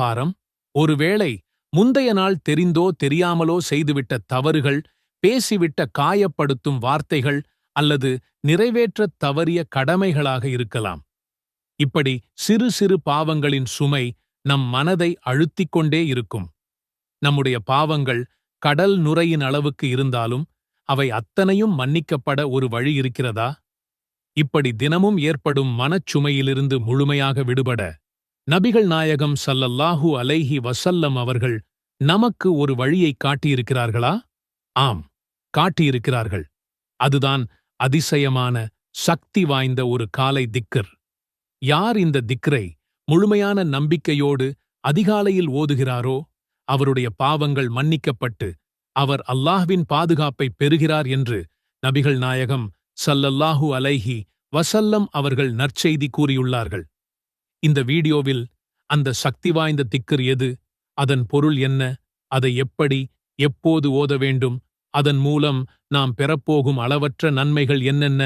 பாரம் ஒருவேளை முந்தைய நாள் தெரிந்தோ தெரியாமலோ செய்துவிட்ட தவறுகள் பேசிவிட்ட காயப்படுத்தும் வார்த்தைகள் அல்லது நிறைவேற்றத் தவறிய கடமைகளாக இருக்கலாம். இப்படி சிறு சிறு பாவங்களின் சுமை நம் மனதை அழுத்திக் கொண்டே இருக்கும். நம்முடைய பாவங்கள் கடல் நுரையின் அளவுக்கு இருந்தாலும் அவை அத்தனையும் மன்னிக்கப்பட ஒரு வழி இருக்கிறதா? இப்படி தினமும் ஏற்படும் மனச்சுமையிலிருந்து முழுமையாக விடுபட நபிகள் நாயகம் சல்லல்லாஹு அலைஹி வசல்லம் அவர்கள் நமக்கு ஒரு வழியை காட்டியிருக்கிறார்களா? ஆம் காட்டியிருக்கிறார்கள். அதுதான் அதிசயமான சக்தி வாய்ந்த ஒரு காலை திக்கர் யார் இந்த திக்ரை? முழுமையான நம்பிக்கையோடு அதிகாலையில் ஓதுகிறாரோ? அவருடைய பாவங்கள் மன்னிக்கப்பட்டு அவர் அல்லாஹ்வின் பாதுகாப்பை பெறுகிறார் என்று நபிகள் நாயகம் சல்லல்லாஹு அலைஹி வசல்லம் அவர்கள் நற்செய்தி கூறியுள்ளார்கள். இந்த வீடியோவில் அந்த சக்தி வாய்ந்த திக்கர் எது அதன் பொருள் என்ன அதை எப்படி எப்போது ஓத வேண்டும் அதன் மூலம் நாம் பெறப்போகும் அளவற்ற நன்மைகள் என்னென்ன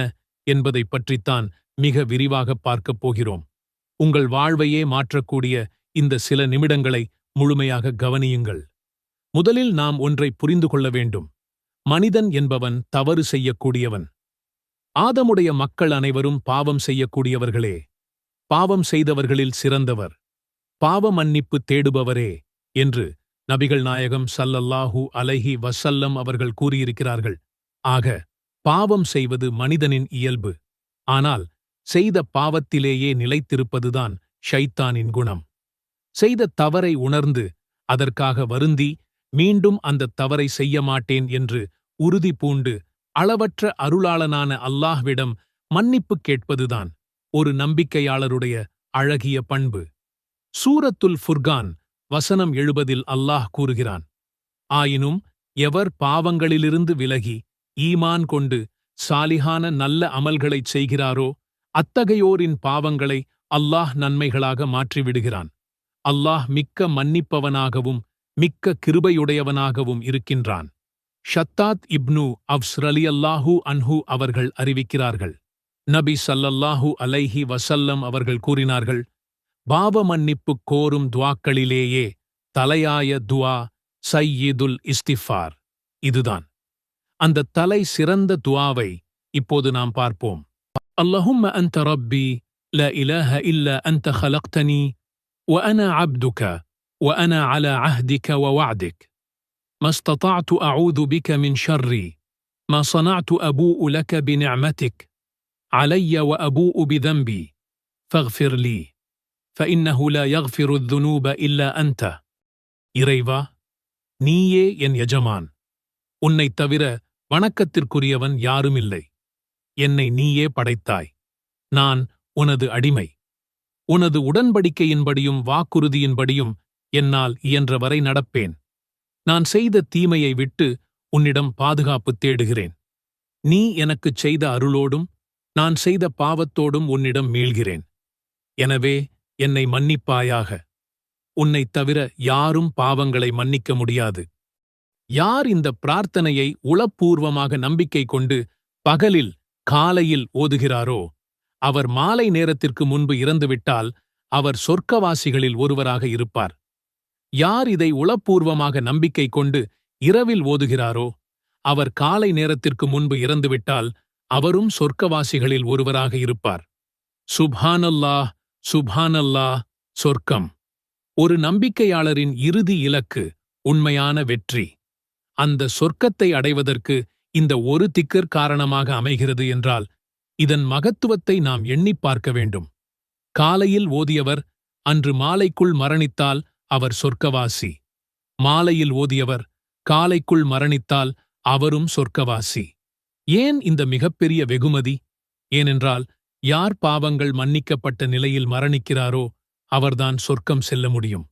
என்பதைப் பற்றித்தான் மிக விரிவாக பார்க்கப் போகிறோம். உங்கள் வாழ்வையே மாற்றக்கூடிய இந்த சில நிமிடங்களை முழுமையாக கவனியுங்கள். முதலில் நாம் ஒன்றை புரிந்து கொள்ள வேண்டும். மனிதன் என்பவன் தவறு செய்யக்கூடியவன். ஆதமுடைய மக்கள் அனைவரும் பாவம் செய்யக்கூடியவர்களே. பாவம் செய்தவர்களில் சிறந்தவர். பாவ மன்னிப்பு தேடுபவரே என்று நபிகள் நாயகம் சல்லல்லாஹூ அலைஹி வசல்லம் அவர்கள் கூறியிருக்கிறார்கள். ஆக பாவம் செய்வது மனிதனின் இயல்பு. ஆனால் செய்த பாவத்திலேயே நிலைத்திருப்பதுதான் ஷைத்தானின் குணம். செய்த தவறை உணர்ந்து அதற்காக வருந்தி மீண்டும் அந்த தவறை செய்ய மாட்டேன் என்று உறுதி பூண்டு அளவற்ற அருளாளனான அல்லாஹ்விடம் மன்னிப்பு கேட்பதுதான் ஒரு நம்பிக்கையாளருடைய அழகிய பண்பு. சூரத்துல் ஃபுர்கான் வசனம் எழுபதில் அல்லாஹ் கூறுகிறான் ஆயினும் எவர் பாவங்களிலிருந்து விலகி ஈமான் கொண்டு சாலிகான நல்ல அமல்களைச் செய்கிறாரோ அத்தகையோரின் பாவங்களை அல்லாஹ் நன்மைகளாக மாற்றிவிடுகிறான். அல்லாஹ் மிக்க மன்னிப்பவனாகவும் மிக்க கிருபையுடையவனாகவும் இருக்கின்றான். ஷத்தாத் இப்னு அவ்ஸ்ரலி அல்லாஹூ அன்ஹு அவர்கள் அறிவிக்கிறார்கள் நபி சல்லல்லாஹூ அலைஹி வசல்லம் அவர்கள் கூறினார்கள் பாவ மன்னிப்புக் கோரும் துவாக்களிலேயே தலையாய துவா சையீதுல் இஸ்திஃபார் இதுதான் அந்த தலை சிறந்த துவாவை இப்போது நாம் பார்ப்போம் اللهم انت ربي لا اله الا انت خلقتني وانا عبدك وانا على عهدك ووعدك ما استطعت اعوذ بك من شري ما صنعت ابوء لك بنعمتك علي وابوء بذنبي فاغفر لي فانه لا يغفر الذنوب الا انت இறைவா நீயே என் எஜமான் உன்னைத் தவிர வணக்கத்திற்குரியவன் யாருமில்லை என்னை நீயே படைத்தாய் நான் உனது அடிமை உனது உடன்படிக்கையின்படியும் வாக்குறுதியின்படியும் என்னால் இயன்றவரை நடப்பேன் நான் செய்த தீமையை விட்டு உன்னிடம் பாதுகாப்பு தேடுகிறேன் நீ எனக்குச் செய்த அருளோடும் நான் செய்த பாவத்தோடும் உன்னிடம் மீள்கிறேன். எனவே என்னை மன்னிப்பாயாக. உன்னைத் தவிர யாரும் பாவங்களை மன்னிக்க முடியாது. யார் இந்த பிரார்த்தனையை உளப்பூர்வமாக நம்பிக்கை கொண்டு பகலில் காலையில் ஓதுகிறாரோ அவர் மாலை நேரத்திற்கு முன்பு இறந்துவிட்டால் அவர் சொர்க்கவாசிகளில் ஒருவராக இருப்பார். யார் இதை உளப்பூர்வமாக நம்பிக்கை கொண்டு இரவில் ஓதுகிறாரோ அவர் காலை நேரத்திற்கு முன்பு இறந்துவிட்டால் அவரும் சொர்க்கவாசிகளில் ஒருவராக இருப்பார். சுபானல்லா சுபானல்லா சொர்க்கம். ஒரு நம்பிக்கையாளரின் இறுதி இலக்கு உண்மையான வெற்றி. அந்த சொர்க்கத்தை அடைவதற்கு இந்த ஒரு திக்கர் காரணமாக அமைகிறது என்றால் இதன் மகத்துவத்தை நாம் எண்ணிப் பார்க்க வேண்டும். காலையில் ஓதியவர் அன்று மாலைக்குள் மரணித்தால் அவர் சொர்க்கவாசி. மாலையில் ஓதியவர் காலைக்குள் மரணித்தால் அவரும் சொர்க்கவாசி. ஏன் இந்த மிகப்பெரிய வெகுமதி? ஏனென்றால் யார் பாவங்கள் மன்னிக்கப்பட்ட நிலையில் மரணிக்கிறாரோ அவர்தான் சொர்க்கம் செல்ல முடியும்.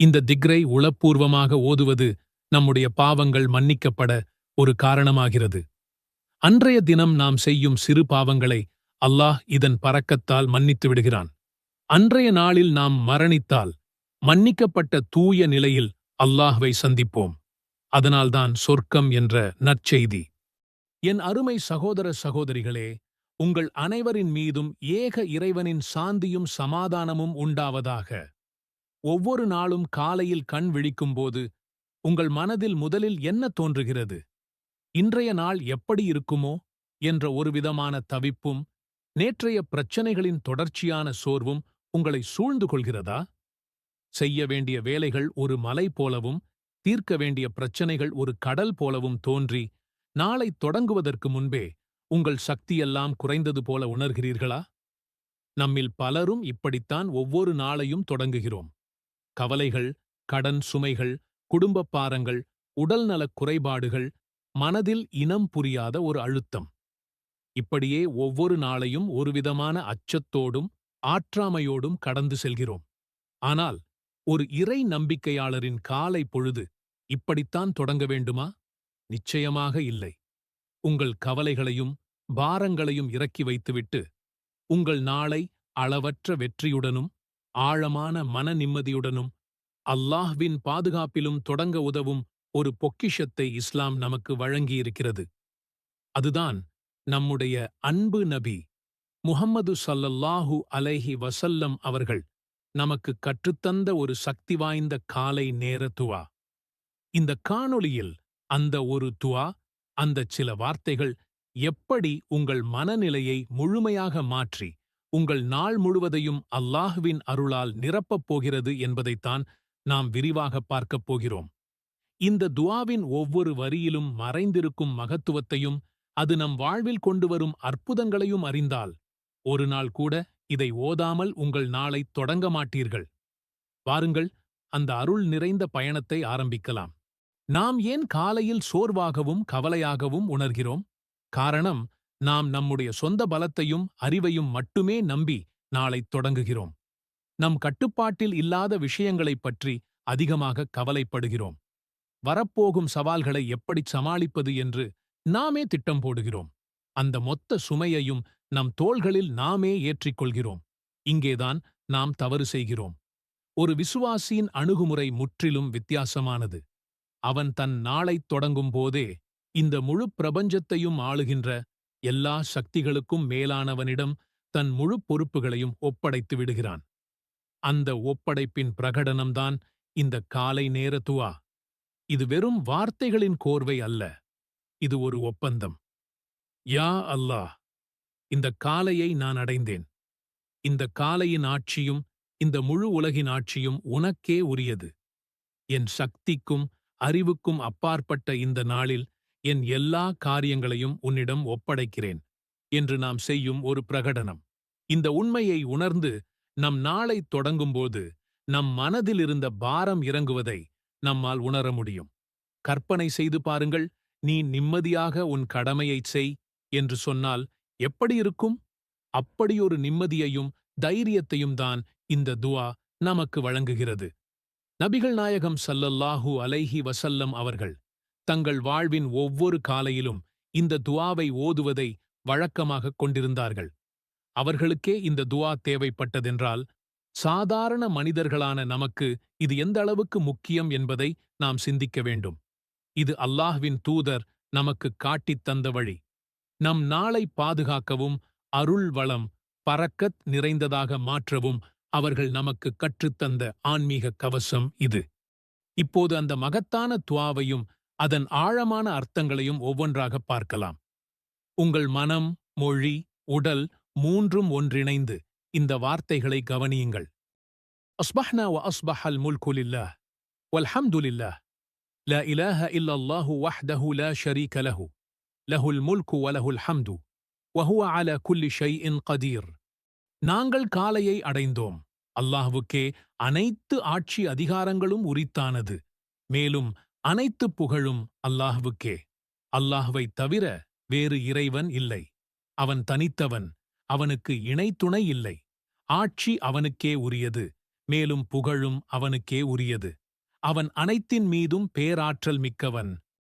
இந்த திக்ரை உளப்பூர்வமாக ஓதுவது நம்முடைய பாவங்கள் மன்னிக்கப்பட ஒரு காரணமாகிறது. அன்றைய தினம் நாம் செய்யும் சிறு பாவங்களை அல்லாஹ் இதன் பறக்கத்தால் மன்னித்து விடுகிறான். அன்றைய நாளில் நாம் மரணித்தால் மன்னிக்கப்பட்ட தூய நிலையில் அல்லாஹ்வை சந்திப்போம். அதனால்தான் சொர்க்கம் என்ற நற்செய்தி. என் அருமை சகோதர சகோதரிகளே உங்கள் அனைவரின் மீதும் ஏக இறைவனின் சாந்தியும் சமாதானமும் உண்டாவதாக. ஒவ்வொரு நாளும் காலையில் கண் விழிக்கும்போது உங்கள் மனதில் முதலில் என்ன தோன்றுகிறது? இன்றைய நாள் எப்படி இருக்குமோ என்ற ஒருவிதமான தவிப்பும் நேற்றைய பிரச்சனைகளின் தொடர்ச்சியான சோர்வும் உங்களை சூழ்ந்து கொள்கிறதா? செய்ய வேண்டிய வேலைகள் ஒரு மலை போலவும் தீர்க்க வேண்டிய பிரச்சனைகள் ஒரு கடல் போலவும் தோன்றி நாளை தொடங்குவதற்கு முன்பே உங்கள் சக்தியெல்லாம் குறைந்தது போல உணர்கிறீர்களா? நம்மில் பலரும் இப்படித்தான் ஒவ்வொரு நாளையும் தொடங்குகிறோம். கவலைகள் கடன் சுமைகள் குடும்பப் பாரங்கள் உடல்நலக் குறைபாடுகள் மனதில் இனம் புரியாத ஒரு அழுத்தம். இப்படியே ஒவ்வொரு நாளையும் ஒருவிதமான அச்சத்தோடும் ஆற்றாமையோடும் கடந்து செல்கிறோம். ஆனால் ஒரு இறை நம்பிக்கையாளரின் காலை பொழுது இப்படித்தான் தொடங்க வேண்டுமா? நிச்சயமாக இல்லை. உங்கள் கவலைகளையும் பாரங்களையும் இறக்கி வைத்துவிட்டு உங்கள் நாளை அளவற்ற வெற்றியுடனும் ஆழமான மன நிம்மதியுடனும் அல்லாஹ்வின் பாதுகாப்பிலும் தொடங்க உதவும் ஒரு பொக்கிஷத்தை இஸ்லாம் நமக்கு வழங்கியிருக்கிறது. அதுதான் நம்முடைய அன்பு நபி முஹம்மது சல்லல்லாஹு அலைஹி வசல்லம் அவர்கள் நமக்கு கற்றுத்தந்த ஒரு சக்தி வாய்ந்த காலை நேரத்துவா. இந்த காணொளியில் அந்த ஒரு துவா அந்தச் சில வார்த்தைகள் எப்படி உங்கள் மனநிலையை முழுமையாக மாற்றி உங்கள் நாள் முழுவதையும் அல்லாஹுவின் அருளால் நிரப்பப் போகிறது என்பதைத்தான் நாம் விரிவாக பார்க்கப் போகிறோம். இந்த துவாவின் ஒவ்வொரு வரியிலும் மறைந்திருக்கும் மகத்துவத்தையும் அது நம் வாழ்வில் கொண்டு வரும் அற்புதங்களையும் அறிந்தால் ஒரு நாள் கூட இதை ஓதாமல் உங்கள் நாளை தொடங்க மாட்டீர்கள். வாருங்கள் அந்த அருள் நிறைந்த பயணத்தை ஆரம்பிக்கலாம். நாம் ஏன் காலையில் சோர்வாகவும் கவலையாகவும் உணர்கிறோம்? காரணம் நாம் நம்முடைய சொந்த பலத்தையும் அறிவையும் மட்டுமே நம்பி நாளை தொடங்குகிறோம். நம் கட்டுப்பாட்டில் இல்லாத விஷயங்களைப் பற்றி அதிகமாக கவலைப்படுகிறோம். வரப்போகும் சவால்களை எப்படி சமாளிப்பது என்று நாமே திட்டம் போடுகிறோம். அந்த மொத்த சுமையையும் நம் தோள்களில் நாமே ஏற்றிக்கொள்கிறோம். இங்கேதான் நாம் தவறு செய்கிறோம். ஒரு விசுவாசியின் அணுகுமுறை முற்றிலும் வித்தியாசமானது. அவன் தன் நாளைத் தொடங்கும் போதே இந்த முழு பிரபஞ்சத்தையும் ஆளுகின்ற எல்லா சக்திகளுக்கும் மேலானவனிடம் தன் முழு பொறுப்புகளையும் ஒப்படைத்து விடுகிறான். அந்த ஒப்படைப்பின் பிரகடனம்தான் இந்த காலை நேர துவா. இது வெறும் வார்த்தைகளின் கோர்வை அல்ல. இது ஒரு ஒப்பந்தம். யா அல்லாஹ்! இந்த காலையை நான் அடைந்தேன். இந்த காலையின் ஆட்சியும் இந்த முழு உலகின் ஆட்சியும் உனக்கே உரியது. என் சக்திக்கும் அறிவுக்கும் அப்பாற்பட்ட இந்த நாளில் என் எல்லா காரியங்களையும் உன்னிடம் ஒப்படைக்கிறேன் என்று நாம் செய்யும் ஒரு பிரகடனம். இந்த உண்மையை உணர்ந்து நம் நாளை தொடங்கும்போது நம் மனதில் இருந்த பாரம் இறங்குவதை நம்மால் உணர முடியும். கற்பனை செய்து பாருங்கள் நீ நிம்மதியாக உன் கடமையைச் செய் என்று சொன்னால் எப்படி இருக்கும்? அப்படியொரு நிம்மதியையும் தைரியத்தையும் தான் இந்த துவா நமக்கு வழங்குகிறது. நபிகள் நாயகம் சல்லல்லாஹு அலைஹி வசல்லம் அவர்கள் தங்கள் வாழ்வின் ஒவ்வொரு காலையிலும் இந்த துவாவை ஓதுவதை வழக்கமாகக் கொண்டிருந்தார்கள். அவர்களுக்கே இந்த துவா தேவைப்பட்டதென்றால் சாதாரண மனிதர்களான நமக்கு இது எந்த அளவுக்கு முக்கியம் என்பதை நாம் சிந்திக்க வேண்டும். இது அல்லாஹ்வின் தூதர் நமக்கு காட்டித் தந்த வழி. நம் நாளை பாதுகாக்கவும் அருள் வளம் பறக்கத் நிறைந்ததாக மாற்றவும் அவர்கள் நமக்கு கற்றுத்தந்த ஆன்மீக கவசம் இது. இப்போது அந்த மகத்தான துவாவையும் அதன் ஆழமான அர்த்தங்களையும் ஒவ்வொன்றாக பார்க்கலாம். உங்கள் மனம் மொழி உடல் மூன்றும் ஒன்றிணைந்து இந்த வார்த்தைகளை கவனியுங்கள். அஸ்பஹ்னா வ அஸ்பஹல் முல்குலில்லா வல்ஹம்துலில்லா لا إله إلا الله وحده لا شريك له له الملك وله الحمد وهو على كل இன் قدير நாங்கள் காலையை அடைந்தோம். அல்லாஹ்வுக்கே அனைத்து ஆட்சி அதிகாரங்களும் உரித்தானது. மேலும் அனைத்து புகழும் அல்லாஹ்வுக்கே. அல்லாஹ்வைத் தவிர வேறு இறைவன் இல்லை. அவன் தனித்தவன் அவனுக்கு இணைத்துணை இல்லை. ஆட்சி அவனுக்கே உரியது மேலும் புகழும் அவனுக்கே உரியது. அவன் அனைத்தின் மீதும் பேராற்றல் மிக்கவன்.